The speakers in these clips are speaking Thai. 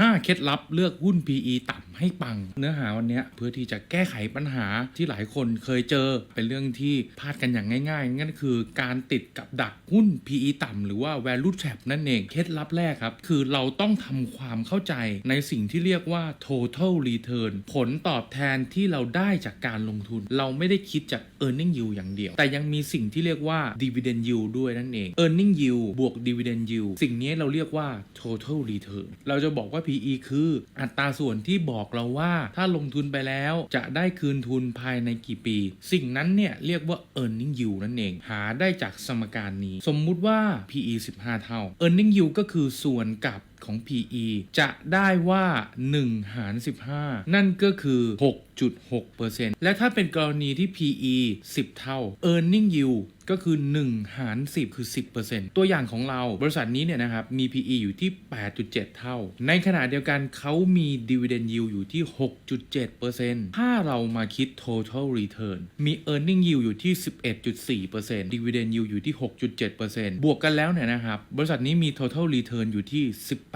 5 เคล็ดลับเลือกหุ้น PE ต่ำ ให้ปัง เนื้อหาวันนี้เพื่อที่จะแก้ไขปัญหาที่หลายคนเคยเจอเป็นเรื่องที่พลาดกันอย่างง่ายๆนั่นคือการติดกับดักหุ้น PE ต่ำหรือว่า value trap นั่นเองเคล็ดลับแรกครับ คือเราต้องทำความเข้าใจในสิ่งที่เรียกว่า total return ผลตอบแทนที่เราได้จากการลงทุน เราไม่ได้คิดจาก earning yield อย่างเดียว แต่ยังมีสิ่งที่เรียกว่า dividend yield ด้วยนั่นเอง earning yield บวก dividend yield สิ่งนี้เราเรียกว่า total return เราจะบอกว่า PE คืออัตราส่วนที่บอกเราว่าถ้าลงทุนไปแล้วจะได้คืนทุนภายในกี่ปี สิ่งนั้นเนี่ยเรียกว่า earning yield นั่นเอง หาได้จากสมการนี้ สมมุติว่า PE 15 เท่า earning yield ก็คือส่วนกับของ PE จะได้ว่า 1 หาร 15 นั่นก็คือ 6.6%และถ้าเป็นกรณีที่ PE 10 เท่า earning yield ก็คือ 1 หาร 10 คือ 10%ตัวอย่างของเราบริษัทนี้เนี่ยนะครับมี PE อยู่ที่ 8.7 เท่า ในขณะเดียวกันเขามี dividend yield อยู่ที่ 6.7%ถ้าเรามาคิด total return มี earning yield อยู่ที่ 11.4% dividend yield อยู่ที่ 6.7%บวกกันแล้วเนี่ยนะครับบริษัทนี้มี total return อยู่ที่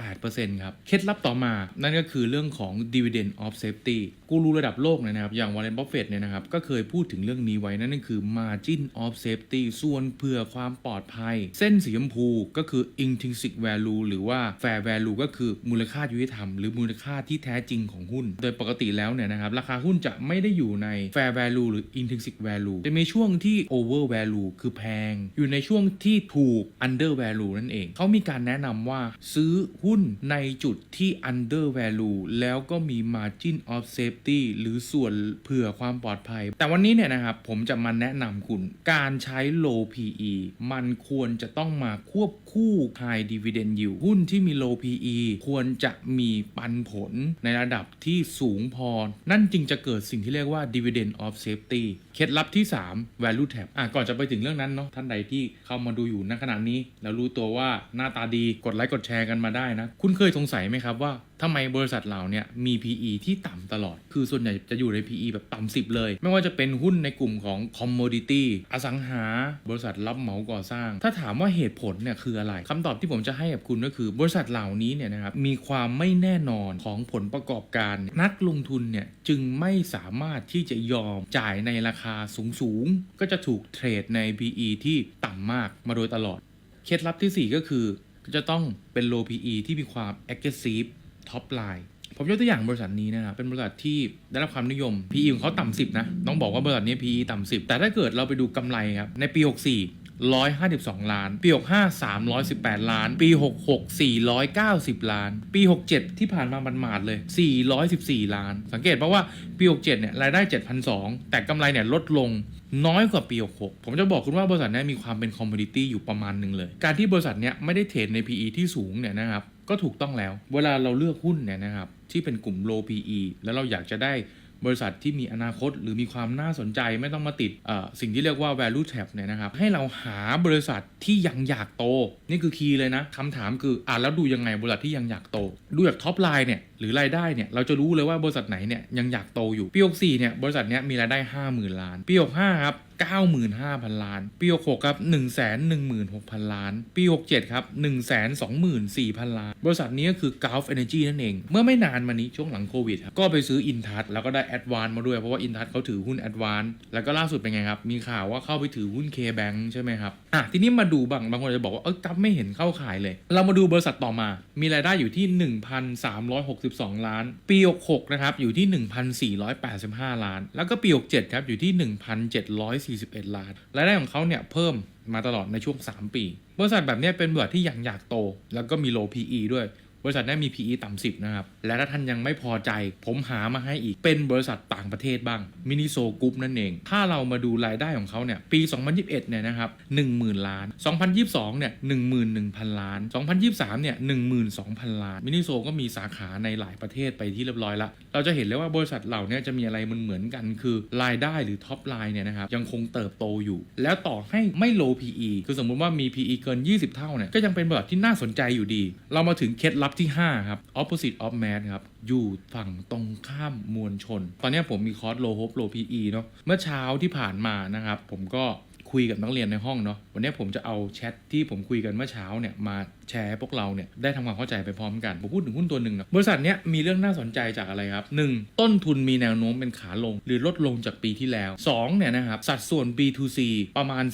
18%ครับเคล็ดลับต่อมา นั่นก็คือเรื่องของ dividend of safety กูรูระดับโลกเนี่ยนะครับอย่างวอร์เรนบัฟเฟตเนี่ยนะครับก็เคยพูดถึงเรื่องนี้ไว้นั่นก็คือ margin of safety ส่วนเผื่อความปลอดภัย เส้นสีชมพูก็คือ intrinsic value หรือว่า fair value ก็คือมูลค่ายุติธรรม หรือมูลค่าที่แท้จริงของหุ้น โดยปกติแล้วเนี่ยนะครับ ราคาหุ้นจะไม่ได้อยู่ใน fair value หรือ intrinsic value จะมีช่วงที่ over value คือแพง อยู่ในช่วงที่ถูก under value นั่นเอง เขามีการแนะนำว่าซื้อหุ้นในจุดที่ under value แล้วก็มี margin of safety หรือส่วนเผื่อความปลอดภัย แต่วันนี้เนี่ยนะครับผมจะมาแนะนำคุณการใช้ low PE มันควรจะต้องมาควบคู่ high dividend yield หุ้นที่มี low PE ควรจะมีปันผลในระดับที่สูงพอ นั่นจึงจะเกิดสิ่งที่เรียกว่า dividend of safety เคล็ดลับที่ 3 value tap อะก่อนจะไปถึงเรื่องนั้นเนาะท่านใดที่เข้ามาดูอยู่ณขณะนี้ แล้วรู้ตัวว่าหน้าตาดีกดไลค์กดแชร์กันมาได้นะ คุณเคยสงสัยไหมครับว่าทำไมบริษัทเหล่านี้มี PE ที่ต่ำตลอด คือส่วนใหญ่จะอยู่ใน PE แบบต่ำสิบเลย ไม่ว่าจะเป็นหุ้นในกลุ่มของ commodity อสังหาบริษัทรับเหมาก่อสร้าง ถ้าถามว่าเหตุผลเนี่ยคืออะไรคำตอบที่ผมจะให้กับคุณก็คือ บริษัทเหล่านี้เนี่ยนะครับมีความไม่แน่นอนของผลประกอบการ นักลงทุนเนี่ยจึงไม่สามารถที่จะยอมจ่ายในราคาสูงๆ ก็จะถูกเทรดใน PE ที่ต่ำมากมาโดยตลอด เคล็ดลับทีสี่4 ก็คือจะต้องเป็น low PE ที่มีความ aggressive top line ผมยกตัวอย่างบริษัทนี้นะครับเป็นบริษัทที่ได้รับความนิยม PE ของเขาต่ำสิบนะต้องบอกว่าบริษัทนี้ PE ต่ำสิบแต่ถ้าเกิดเราไปดูกำไรครับในปี 64 152 ล้าน ปี 65 318 ล้าน ปี 66 490 ล้าน ปี 67 ที่ผ่านมามันหมาดๆเลย 414 ล้าน สังเกตเพราะว่าปี 67 เนี่ยรายได้ 7,200 แต่กำไรเนี่ยลดลงน้อยกว่าปี 66 ผมจะบอกคุณว่าบริษัทนี้มีความเป็นคอมมูนิตี้อยู่ประมาณหนึ่งเลย การที่บริษัทเนี้ยไม่ได้เทรดใน PE ที่สูงเนี่ยนะครับ ก็ถูกต้องแล้ว เวลาเราเลือกหุ้นเนี่ยนะครับที่เป็นกลุ่ม low PE แล้วเราอยากจะได้บริษัทที่มีอนาคตหรือมีความน่าสนใจไม่ต้องมาติดสิ่งที่เรียกว่า value trap เนี่ยนะครับ ให้เราหาบริษัทที่ยังอยากโต นี่คือคีย์เลยนะคำถามคืออ่านแล้วดูยังไงบริษัทที่ยังอยากโต ดูจากท็อปไลน์เนี่ยหรือรายได้เนี่ยเราจะรู้เลยว่าบริษัทไหนเนี่ยยังอยากโตอยู่ปี64เนี่ยบริษัทเนี้ยมีรายได้ 50,000 ล้านปี65ครับ95,000 ล้าน ปี 66 ครับ 116,000 ล้าน ปี 67 ครับ 124,000 ล้าน บริษัทนี้ก็คือ Gulf Energy นั่นเอง เมื่อไม่นานมานี้ช่วงหลังโควิดครับก็ไปซื้อ Intouch แล้วก็ได้ Advance มาด้วย เพราะว่า Intouch เขาถือหุ้น Advance แล้วก็ล่าสุดเป็นไงครับ มีข่าวว่าเข้าไปถือหุ้น K-Bank ใช่ไหมครับ อะ ทีนี้มาดูบางบางคนจะบอกว่า เออกัฟไม่เห็นเข้าขายเลย เรามาดูบริษัทต่อมา มีรายได้อยู่ที่ 1,362 ล้าน ปี 66 นะครับ อยู่ที่ 1,485 ล้าน แล้วก็ปี 67 ครับ อยู่ที่141 ล้านรายได้ของเขาเนี่ยเพิ่มมาตลอดในช่วง 3 ปี บริษัทแบบนี้เป็นบริษัทที่ยังอยากโต แล้วก็มี low PE ด้วย บริษัทได้มี PE ต่ำสิบนะครับ และถ้าท่านยังไม่พอใจ ผมหามาให้อีกเป็นบริษัทต่างประเทศบ้างมินิโซกรุ๊ปนั่นเอง ถ้าเรามาดูรายได้ของเขาเนี่ยปี 2021เนี่ยนะครับ10,000 ล้าน 2022เนี่ย11,000 ล้าน 2023เนี่ย12,000 ล้านมินิโซก็มีสาขาในหลายประเทศไปที่เรียบร้อยล้วเราจะเห็นเลยว่าบริษัทเหล่านี้จะมีอะไรมันเหมือนกันคือรายได้หรือท็อปไลน์เนี่ยนะครับยังคงเติบโตอยู่ แล้วต่อให้ไม่ low PE คือสมมุติว่ามี PE เกิน 20 เท่าเนี่ยก็ยังเป็นบริษัทที่น่าสนใจอยู่ดี เรามาถึงเคล็ดลับที่ 5 ครับ opposite of mass ครับ อยู่ฝั่งตรงข้ามมวลชน ตอนนี้ผมมีคอร์ส low hope low PE เนาะเมื่อเช้าที่ผ่านมานะครับ ผมก็ คุยกับนักเรียนในห้องเนาะวันนี้ผมจะเอาแชทที่ผมคุยกันเมื่อเช้าเนี่ยมาแชร์ให้พวกเราเนี่ยได้ทำความเข้าใจไปพร้อมกันผมพูดถึงหุ้นตัวหนึ่งนะบริษัทเนี้ยมีเรื่องน่าสนใจจากอะไรครับ 1. ต้นทุนมีแนวโน้มเป็นขาลง หรือลดลงจากปีที่แล้ว 2. เนี่ยนะครับสัดส่วน B2C ประมาณ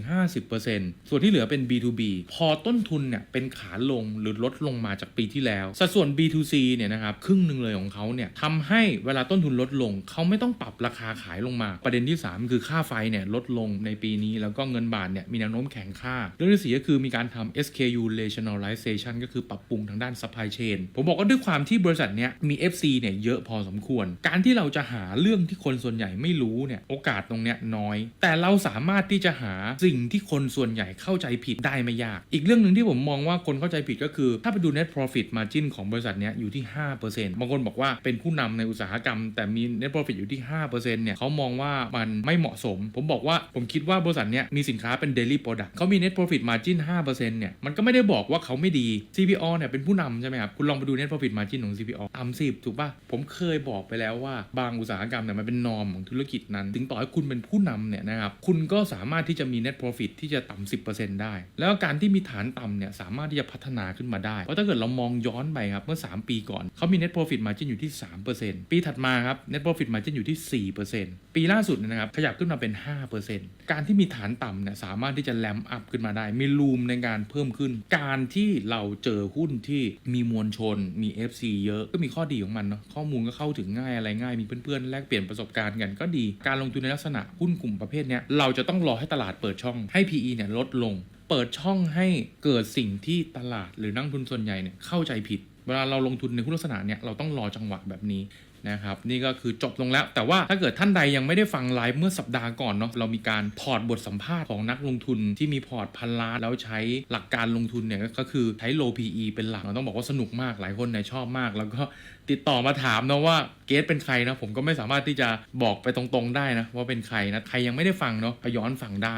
40-50%ส่วนที่เหลือเป็น B2B พอต้นทุนเนี่ยเป็นขาลงหรือลดลงมาจากปีที่แล้ว สัดส่วน B2C เนี่ยนะครับครึ่งหนึ่งเลยของเขาเนี่ยทำให้เวลาต้นทุนลดลงเขาไม่ต้องปรับราคาขายลงมา ประเด็นที่ 3 คือค่าไฟเนี่ยลดลงในปีนี้แล้วก็เงินบาทเนี่ยมีแนวโน้มแข็งค่า เรื่องที่สี่ก็คือมีการทำ SKU rationalization ก็คือปรับปรุงทางด้าน supply chain ผมบอกว่าด้วยความที่บริษัทเนี้ยมี FC เนี่ยเยอะพอสมควร การที่เราจะหาเรื่องที่คนส่วนใหญ่ไม่รู้เนี่ยโอกาสตรงเนี้ยน้อย แต่เราสามารถที่จะหาสิ่งที่คนส่วนใหญ่เข้าใจผิดได้ไม่ยาก อีกเรื่องหนึ่งที่ผมมองว่าคนเข้าใจผิดก็คือ ถ้าไปดู net profit margin ของบริษัทเนี้ยอยู่ที่ 5%บางคนบอกว่าเป็นผู้นำในอุตสาหกรรม แต่มี net profit อยู่ที่ 5%เนี่ยเขามองว่ามันไม่เหมาะสม ผมบอกว่าผมคิดว่าบริษัทเนี้ยมีสินค้าเป็น daily product เขามี net profit margin 5%เนี่ยมันก็ไม่ได้บอกว่าเขาไม่ดี CPO เนี่ยเป็นผู้นำใช่ไหมครับ คุณลองไปดู net profit margin ของ CPO ต่ำสิบถูกป่ะผมเคยบอกไปแล้วว่าบางอุตสาหกรรมเนี่ยมันเป็นนอมของธุรกิจนั้น ถึงต่อให้คุณเป็นผู้นำเนี่ยนะครับคุณก็สามารถที่จะมี net profit ที่จะต่ำ10%ได้ แล้วการที่มีฐานต่ำเนี่ยสามารถที่จะพัฒนาขึ้นมาได้เพราะถ้าเกิดเรามองย้อนไปครับเมื่อ 3 ปีก่อนเขามี net profit margin อยู่ที่ 3%ปีถัดมาครับ net profit margin อยู่ที่ 4%ปีล่าสุดนะครับขยับขึ้นมาเป็น 5%การที่มีฐานต่ำเนี่ยสามารถที่จะแลมอัพขึ้นมาได้ มีรูมในการเพิ่มขึ้น การที่เราเจอหุ้นที่มีมวลชน มี FC เยอะก็มีข้อดีของมันเนาะข้อมูลก็เข้าถึงง่ายอะไรง่ายมีเพื่อนๆแลกเปลี่ยนประสบการณ์กันก็ดี การลงทุนในลักษณะหุ้นกลุ่มประเภทเนี้ยเราจะต้องรอให้ตลาดเปิดช่องให้ PE เนี่ยลดลง เปิดช่องให้เกิดสิ่งที่ตลาดหรือนักลงทุนส่วนใหญ่เนี่ยเข้าใจผิดเวลาเราลงทุนในหุ้นลักษณะเนี่ยเราต้องรอจังหวะแบบนี้ นะครับนี่ก็คือจบลงแล้ว แต่ว่าถ้าเกิดท่านใดยังไม่ได้ฟังไลฟ์เมื่อสัปดาห์ก่อนเนาะเรามีการพอร์ตบทสัมภาษณ์ของนักลงทุนที่มีพอร์ตพันล้านแล้วใช้หลักการลงทุนเนี่ยก็คือใช้ low PE เป็นหลักเราต้องบอกว่าสนุกมากหลายคนเนี่ยชอบมาก แล้วก็ติดต่อมาถามนะว่าเกสเป็นใครนะผมก็ไม่สามารถที่จะบอกไปตรงๆได้นะว่าเป็นใครนะใครยังไม่ได้ฟังเนาะไปย้อนฟังได้